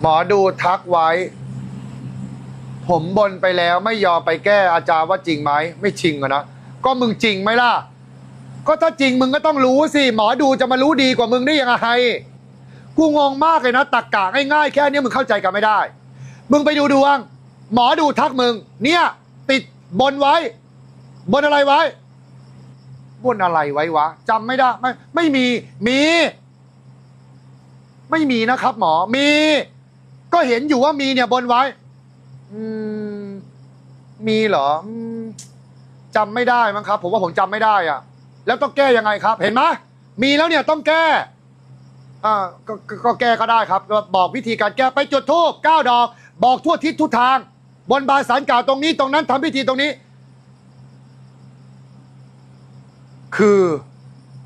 หมอดูทักไว้ ผมบนไปแล้วไม่ยอมไปแก้อาจารย์ว่าจริงไหมไม่จริงอะนะก็มึงจริงไหมล่ะ ก็ถ้าจริงมึงก็ต้องรู้สิหมอดูจะมารู้ดีกว่ามึงได้ยังไงกูงงมากเลยนะตักกะง่ายๆแค่นี้มึงเข้าใจกันไม่ได้ มึงไปดูดวง หมอดูทักมึง เนี่ย ติดบนไว้ บนอะไรไว้ บนอะไรไว้วะจำไม่ได้ไม่ไม่มีมี ไม่มีนะครับหมอมี ก็เห็นอยู่ว่ามีเนี่ยบนไว้ อืม มีเหรออืมจำไม่ได้มั้งครับ ผมว่าผมจำไม่ได้อะแล้วต้องแก้ยังไงครับ เห็นไหมมีแล้วเนี่ยต้องแก้อ่าก็ก็ก็แก้ก็ได้ครับบอกวิธีการแก้ไปจุดทูบเก้าดอก บอกทั่วทิศทุกทาง บนบานสารกล่าวตรงนี้ตรงนั้นทำพิธีตรงนี้ คือ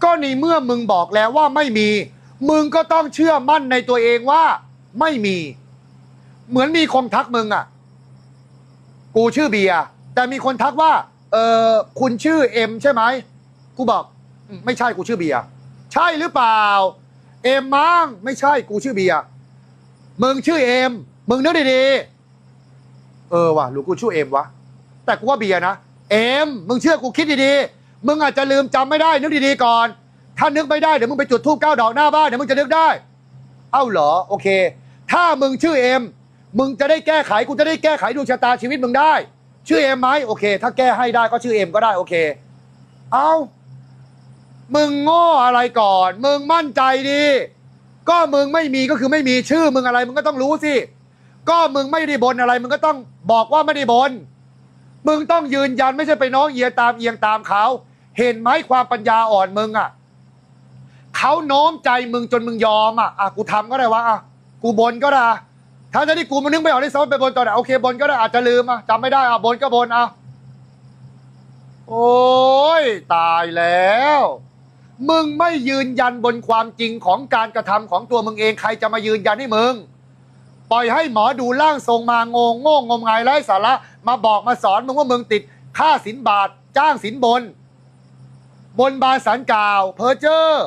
ก็ในเมื่อมึงบอกแล้วว่าไม่มี มึงก็ต้องเชื่อมั่นในตัวเองว่าไม่มี เหมือนมีคนทักมึงอะ กูชื่อเบียร์แต่มีคนทักว่า เออคุณชื่อเอ็มใช่ไหมกูบอก ไม่ใช่กูชื่อเบียร์ใช่หรือเปล่า เอ็มมั้งไม่ใช่กูชื่อเบียร์มึงชื่อเอ็มมึงนึกดีๆเออว่ะหรือกูชื่อเอ็มวะแต่กูว่าเบียร์นะเอ็มมึงเชื่อกูคิดดีๆมึงอาจจะลืมจำไม่ได้ นึกดีๆก่อน ถ้านึกไม่ได้เดี๋ยวมึงไปจุดธูปเก้าดอกหน้าบ้านเดี๋ยวมึงจะนึกได้ เอ้าเหรอโอเค ถ้ามึงชื่อเอ็ม มึงจะได้แก้ไขกูจะได้แก้ไขดวงชะตาชีวิตมึงได้ ชื่อเอ็มไหมโอเค ถ้าแก้ให้ได้ก็ชื่อเอ็มก็ได้โอเค เอามึงโง่อะไรก่อน มึงมั่นใจดี ก็มึงไม่มีก็คือไม่มีชื่อมึงอะไรมึงก็ต้องรู้สิ ก็มึงไม่ได้บนอะไร มึงก็ต้องบอกว่าไม่ได้บน มึงต้องยืนยันไม่ใช่ไปน้องเอียตามเอียงตามเขาเห็นไหมความปัญญาอ่อนมึงอะเขาโน้มใจมึงจนมึงยอมอะอะกูทำก็ได้วะอะกูบนก็ได้ ถ้าจะที่กูมันนึกไม่ออกได้ซ้ำไปบนตอนไหนโอเคบนก็ได้อาจจะลืมอะจำไม่ได้อะบนก็บนอะโอ้ยตายแล้ว มึงไม่ยืนยันบนความจริงของการกระทำของตัวมึงเองใครจะมายืนยันให้มึง ปล่อยให้หมอดูร่างทรงมางงโง่งมงายไร้สาระ มาบอกมาสอนมึงว่ามึงติดค่าสินบาท จ้างสินบน บนบานสารกล่าว เพอเจอร์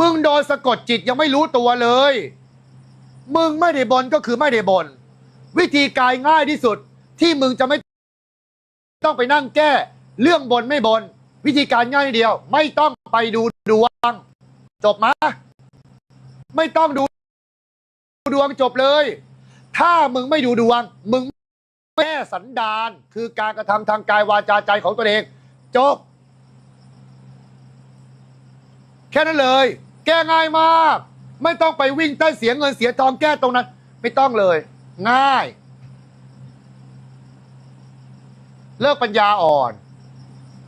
มึงโดนสะกดจิตยังไม่รู้ตัวเลย มึงไม่ได้บนก็คือไม่ได้บน วิธีการง่ายที่สุดที่มึงจะไม่ต้องไปนั่งแก้ เรื่องบนไม่บน วิธีการง่ายเดียว ไม่ต้องไปดูดวง จบมาไม่ต้องดูดวงจบเลย ถ้ามึงไม่ดูดวง มึงแม่สันดานคือการกระทำทางกายวาจาใจของตัวเองจบ แค่นั้นเลย แก้ง่ายมาก ไม่ต้องไปวิ่งใต้เสียเงินเสียทองแก้ตรงนั้น ไม่ต้องเลย ง่าย เลิกปัญญาอ่อน